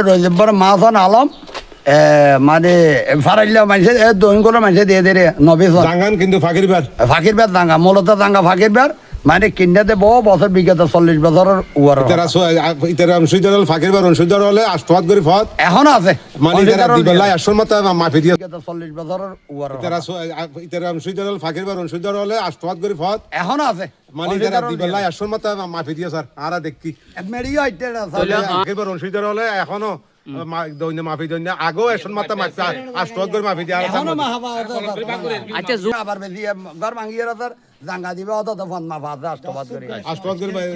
রোজবার মাছন আলম মানে ফারাইলা মানুষে দৈন করে মানুষে দিয়ে দিয়ে নবী কিন্তু ফাঁকির বার ফাঁকির বের দাঙ্গা মূলত দাঙ্গা ফাঁকির বের মানে কিনাতে বহু বছর বিগত চল্লিশ বছরের উয়ার ইতারা ইতারা অংশীদার ফাঁকির বার অংশীদার হলে আষ্টহাত করে ফত। এখনও আছে। মানে ইতারা দিবেলাই আসল মতো মাফি দিয়ে বিগত চল্লিশ বছরের উয়ার ইতারা ইতারা অংশীদার ফাঁকির বার অংশীদার হলে আষ্টহাত করে ফত। এখনও আছে। মানে ইতারা দিবেলাই আসল মতো মাফি দিয়ে স্যার আরা দেখি। মেরিও আইতে না, ফাঁকির বার অংশীদার হলে এখনও দৈন্য মাফি দৈন্য আগেও আসল মতো মাফি আষ্টহাত করে মাফি দিয়ে এখনও মাহাবা আছে, আচ্ছা আবার ঘর ভাঙিয়ে জাঙ্গা দিবে অত তো ফোন মাফা করে।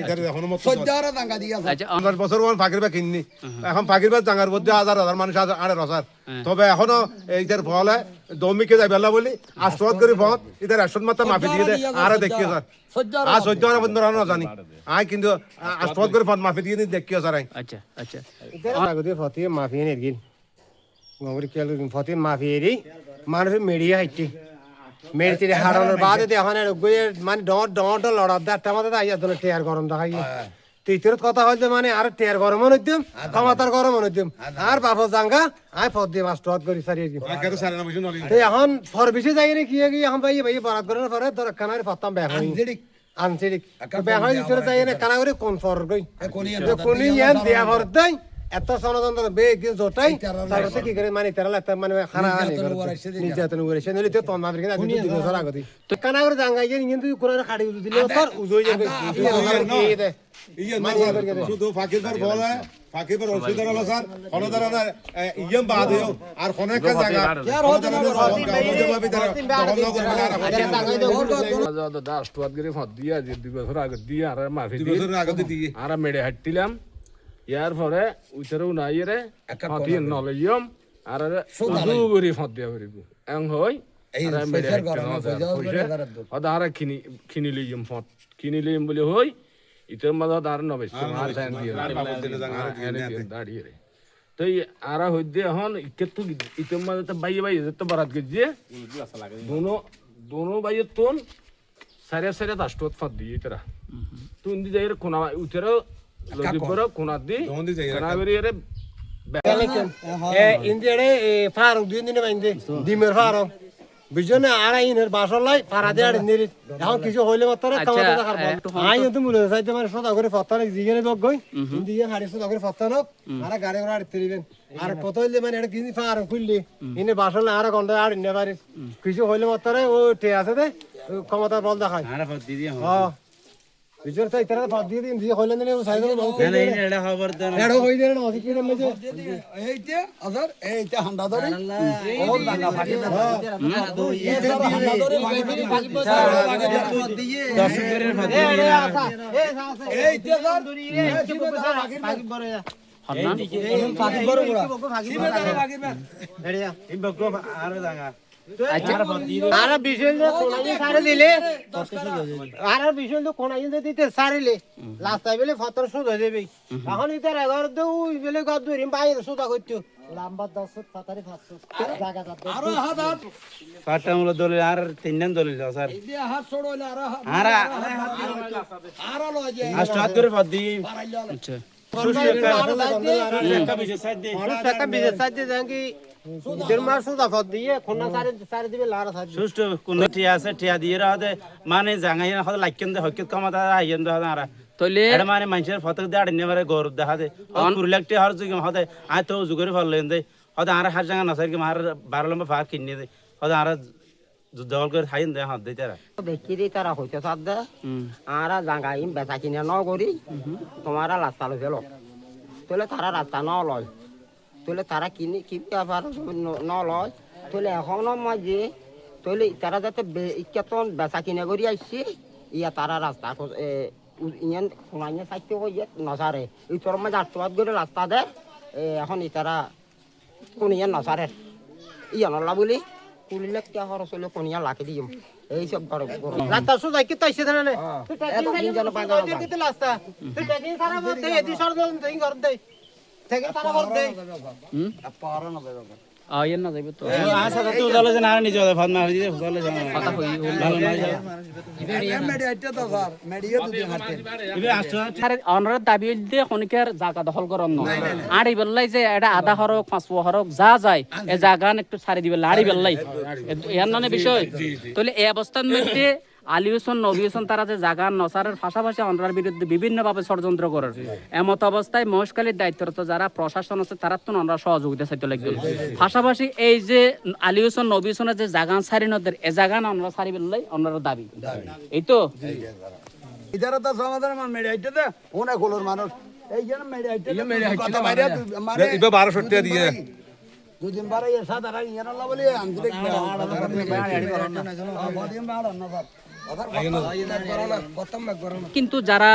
করে। এখনও মতো সদ্য আর জাঙ্গা দিয়ে আছে। আচ্ছা পঞ্চাশ বছর পর ফাঁকির বা কিননি এখন ফাঁকির বা জাঙ্গার মধ্যে হাজার হাজার মানুষ আড়ে রসার তবে এখনও এইটার ফলে দমিকে যাই বেলা বলি আশ্রদ করে ফত রেশন মাত্রা মাফি দিয়ে দেয় আরে স্যার। আর। আর সহ্য আর বন্ধু না জানি। আই কিন্তু আশ্রদ করে। ফত মাফি দিয়ে দেখি স্যার। আই আচ্ছা। আচ্ছা ফতিয়ে মাফিয়ে নেরগিল গঙ্গরি কেল ফতিয়ে মাফিয়ে রি মানুষ মেডিয়া হাইটি। মেডিতে হারানোর বাদে এখন গিয়ে মানে ডর ডর ডর লড়ার দা একটা মাথা আইয়া তোলে টেয়ার গরম দেখাই। তৃতীয়ত কথা হইতে মানে আর টেয়ার গরম নইতাম ক্ষমতার গরম নইতাম আর বাপ জাঙ্গা আই ফত দিয়ে মাছ টত করি সারিয়ে দিম। এখন ফর বেশি যাই রে কি কি এখন ভাই ভাই বরাত করার পরে তোর কানারে ফতাম ব্যাগ হই আনছিলিক ব্যাগ হই তোর যাই রে কানা করে? কোন ফর গই কোনি ইয়ান দিয়া ভর দেই এত সনদন বে কি জোটাই তারতে কি করে মানে তেরা লাগতা মানে খানা আনি নির্যাতন করে সে নলি তো তন মাবির কিনা দিন দিন বছর আগতি তো কানা করে জাঙ্গাই যে কিন্তু কোন খাড়ি দিলে তোর উজই যাবে। কি দে। শুধু ফাঁকির বার বলে ফাঁকির অসুবিধা হলো স্যার হলদার ইয়ম বাদ আর কোন একটা জায়গা রাষ্ট্রবাদগিরি ফত দিয়া যে দুই বছর আগে দিয়ে আর মাফি দিয়ে আগে দিয়ে। আর মেডে হাঁটছিলাম ইয়ার পরে উইতারও নাই রে ফতি নলইয়ম আর উজু করি ফত দিয়া করিব এং হই আর কিনি কিনি লইয়ম ফত কিনি লইয়ম বলে হই ইতার মাঝে আর দিয়ে দাঁড়িয়ে রে তো আরা হইতে এখন ইকে তো ইতের মাঝে তো বাইয়ে বাইয়ে তো বারাত গেছে দোনো দোনো বাইয়ে তোন সারে সারে রাষ্ট্রত ফাদ দিয়ে তারা তুন দি যাই কোনা উতেরা কোনা বেরিয়ে রে এ দুই দিনে বাইন্দে ডিমের ফারুক বিজনে আর ইনের বাসর লাই পারা দে আর নিরি এখন কিছু হইলে মাত্র আই মুলে যাইতে মানে সদা করে ফতান জিগেনে দগ গই দিয়ে হাড়ি সদা করে ফতান আর গাড়ি করে আড়তে দিবেন আর কত হইলে মানে এটা কিনি ফারুক খুললি ইনে বাসর লাই আর গন্ডা আর ইনে পারে কিছু হইলে মাত্র ও টে আছে দে ক্ষমতার বল দেখায় দিয়ে হ্যাঁ বিজনে তাই তারা ফত দিয়ে দিন দিয়ে দেন দেন ধরে আর বিশাল সারে দিলে আর বিশাল যে কোনাই যে সারিলে লাস্ট টাইমে ফতর সুদ হয়ে যাবে এখন ইতার এগার দে বেলে গদ ধরি বাইরে সুদা করতে। লাম্বা দশ পাতারি ফাঁসছো জায়গা আরও হাত হাত। পাটামূল দলিল আর তিনজন দলিল দাও স্যার। হাত ছড়ইলে আরও হাত। আরা আরও লয় যে। আর স্টার্ট করে পদ দি আচ্ছা। মানুষ টাকা বিজে সাইতে যাঙ্গি ইদের মাস সুদা ফত দিয়ে খন্না সারে সারে দিবে লারা সারে সুষ্ঠু কোন ঠিয়া আছে ঠিয়া দিয়ে রাহতে মানে জাঙ্গাই না হতে লাইকেন দে হকিত কামাতা আইয়েন দে আরা। তলে এটা মানে মানুষের ফটো দিয়ে আড়িনে মারে গৌরব দেখা দে কুরলাকটি হর যুগ হতে আয় তো যুগরে দে। হতে আর হার জাঙ্গা নাসার কি মার বারো লম্বা ফার কিনে দে। হতে আর দল করে খাইন দে হাত দে তারা বেকিরি তারা হইতে সাদ্দা আর জাঙ্গাই বেচা কিনে ন করি। তোমারা রাস্তা লই ফেলো তোলে তারা রাস্তা ন লয়। তোলে তারা কিনি কি ব্যাপার ন লয় তোলে এখনও মাঝে তোলে তারা যাতে ইকেতন বেচা কিনে করি আসছি ইয়া তারা রাস্তা ইয়ান সোনাইয়া সাইতে হয়ে নসারে এই তোর মাঝে আটবাদ করে রাস্তা দে এখন ই তারা কোন ইয়ান নসারে ইয়া নলা বলি কুলিলে কে খরচ হলে কোনিয়া লাখে দিম এইসব করে রাস্তা সুদা কি তাইছে কিতে রাস্তা পারা না ইয়ে যাইবে তো আর তুই চলে নিজে ভাত চলে যে কথা ভালো মেডিয়া হাতে ইবে আর দাবি খনিকের জায়গা দখল করন ন আড়ি বেল্লাই যে এটা আধা হরক পাঁচ হরক যা যায় এ জায়গা একটু ছাড়ি দিবে আড়ি বেল্লাই এর মানে বিষয় তাহলে এই অবস্থার মধ্যে আলী হোসেন নবী হোসেন তারা যে জায়গা নসারের পাশাপাশি অনরার বিরুদ্ধে বিভিন্নভাবে ষড়যন্ত্র করার এমত অবস্থায় মহেশখালীর দায়িত্বরত যারা প্রশাসন আছে তারা তো অনরা সহযোগিতা চাইতে লাগবে। পাশাপাশি এই যে আলী হোসেন নবী হোসেনের যে জাগান সারি নদের এ জাগান অনরা সারি বেল্লাই অনরার দাবি। এই তো? ইধারে তো সমাধান আমার মেডিয়াইটটা অনেক হলোর মানুষ। এই জন্য কথা বাইরে মানে ইবে বারোশো টাকা দিয়ে। দুদিন বারে এসা ইয়ার আল্লাহ বলি আমি দেখ কিন্তু যারা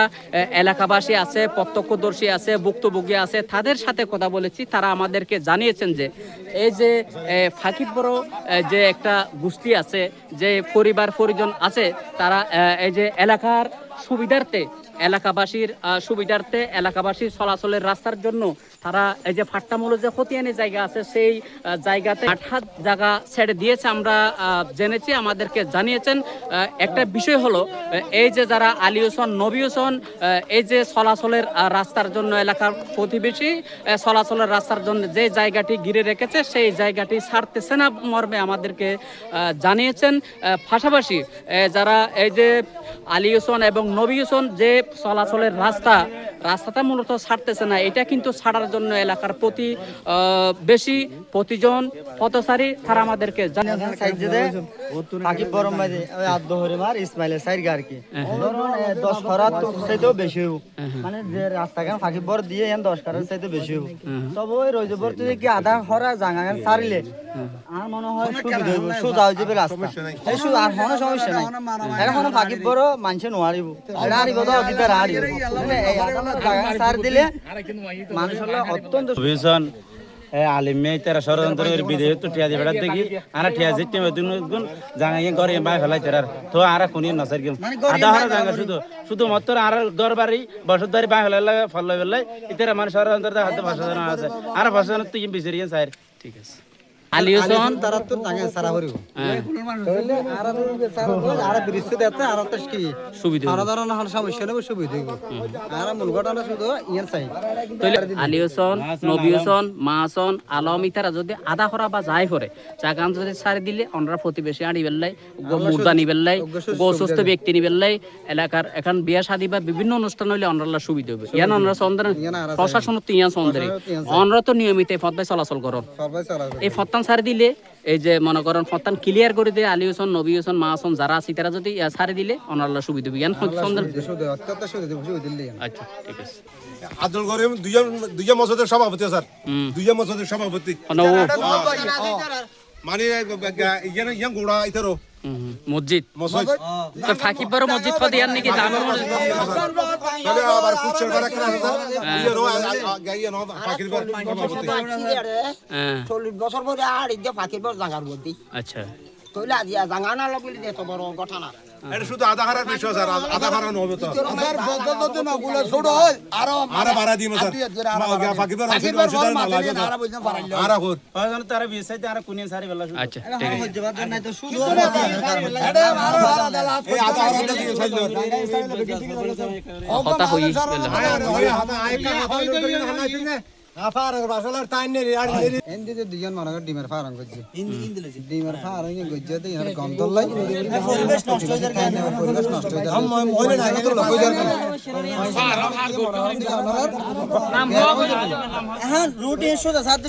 এলাকাবাসী আছে প্রত্যক্ষদর্শী আছে ভুক্তভোগী আছে তাদের সাথে কথা বলেছি তারা আমাদেরকে জানিয়েছেন যে এই যে এ, ফাকিব বড় যে একটা গোষ্ঠী আছে যে পরিবার পরিজন আছে তারা এই যে এলাকার সুবিধার্থে এলাকাবাসীর সুবিধার্থে এলাকাবাসীর চলাচলের রাস্তার জন্য তারা এই যে ফাট্টামূল যে খতিয়ানি জায়গা আছে, সেই জায়গাতে আট হাত জায়গা ছেড়ে দিয়েছে আমরা জেনেছি, আমাদেরকে জানিয়েছেন। একটা বিষয় হলো এই যে যারা আলী হোসেন নবী হোসেন এই যে চলাচলের রাস্তার জন্য এলাকার প্রতিবেশী চলাচলের রাস্তার জন্য যে জায়গাটি ঘিরে রেখেছে, সেই জায়গাটি ছাড়তেছে না মর্মে আমাদেরকে জানিয়েছেন। পাশাপাশি যারা এই যে আলী হোসেন এবং নবী হোসেন যে চলাচলের রাস্তা, রাস্তাটা মূলত ছাড়তেছে না, এটা কিন্তু ছাড়ার জন্য এলাকার প্রতি বেশি প্রতিজন পথচারী তারা আমাদেরকে হরে সারিলে আর মনে হয় সোজা হয়ে যাবে রাস্তা। আর কোনো সমস্যা নাই। এখন ফাঁকি বড় মানুষে নোয়ারিব এটা আরিব তো অধিকার আরিব মানে আধা দিলে মানুষ হলো অত্যন্ত ভীষণ আলিমে তারা ষড়যন্ত্র করে বিদেশ তো দেখি। আর টিয়া জিতে মেদিন গুণ জাঙ্গাই করে বাই ফেলাই তার। তো আর কোনি নসার গেম। আধা হারা জাঙ্গা শুধু শুধু মাত্র আর ঘর বাড়ি বসত বাড়ি বাই ফেলাই ফল ফেলাই। ইতারা মানে ষড়যন্ত্র হাতে ভাষা আছে। আর ভাষা তুই বিচারিয়েন স্যার। ঠিক আছে। আলী হোসেন? তারা তো সারা হরিব তাহলে আর আর দেখতে আর তো কি? সুবিধা সারা ধরনের হল সমস্যা নেব সুবিধা আর মূল ঘটনা শুধু ইয়ার চাই তাহলে আলী হোসেন নবী হোসেন মা আলম ইতারা যদি আধা করা বা যাই করে জাগান যদি সারি দিলে অনরা প্রতিবেশী আনি বেল্লাই মুর্দা নিবেল্লাই অসুস্থ ব্যক্তি নিবেল্লাই এলাকার এখন বিয়া শাদী বা বিভিন্ন অনুষ্ঠান হইলে অনরাল্লা সুবিধা হবে। ইয়ান অনরা চন্দ্র প্রশাসন তো ইয়ান চন্দ্রে অনরা তো নিয়মিত এই পদ্মায় চলাচল করো এই ফত্তান সারি দিলে এই যে মনে করেন সন্তান ক্লিয়ার করে দিয়ে আলী হোসেন নবী হোসেন মা হোসেন যারা আছে তারা যদি সার দিলে অনাল্লা সুবিধা বিজ্ঞান আচ্ছা ঠিক আছে। আব্দুল করিম দুইজন দুইজন মসজিদের সভাপতি স্যার। দুইজন মসজিদের সভাপতি। মানে ইয়ান গোড়া ইতারো। হুম, হুম, মসজিদ। মসজিদ? তো ফাকিব বড় মসজিদ পদে ইয়ান নাকি? জামে মসজিদ? তবে আবার কুচের বাড়া সভাপতি হ্যাঁ। চল্লিশ বছর পরে আর ইয়ে পাখির বর জাগার মধ্যে। আচ্ছা। তৈলে দিয়া জাগা না দে তো বড় ঘটনা। এটা শুধু আধা হারার বিষয় স্যার আধা হারা নহবে তো স্যার বদল না গুলো ছোট হয় আরও আরা বাড়া দিমো স্যার ফাকির বার ফাকির বার বল মাথা দিয়ে ধারা বুঝতে পারাইল আরা কর তারা বিচাইতে আর কোনি সারি বেলা আচ্ছা ঠিক আছে হজ্জবাদ নাই তো শুধু এটা আরও আরও দেলা এই আধা হারাটা দিয়ে সাইল কথা হই আফার বাসলার যে দুজন ডিমের ডিমের তো গম পরিবেশ নষ্ট হয়ে পরিবেশ নষ্ট হয়ে মহিলা না তো হয়ে হ্যাঁ রুটি সোজা সাথে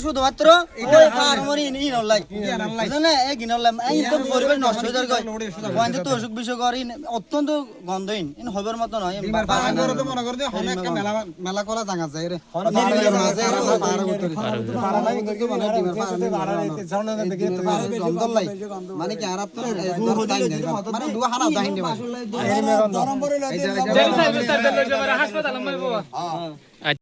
গিন এই তো পরিবেশ নষ্ট হয়ে তো অসুখ বিসুখ অত্যন্ত গন্ধহীন ইন হবার মতো নয় ফার্ম করে তো মনে করে যে অনেক মেলা মেলা কলা জাঙ্গা যায় রে মানে মানে কি আর তো মানে দুয়া হানা পড়ে লাগে হাসপাতাল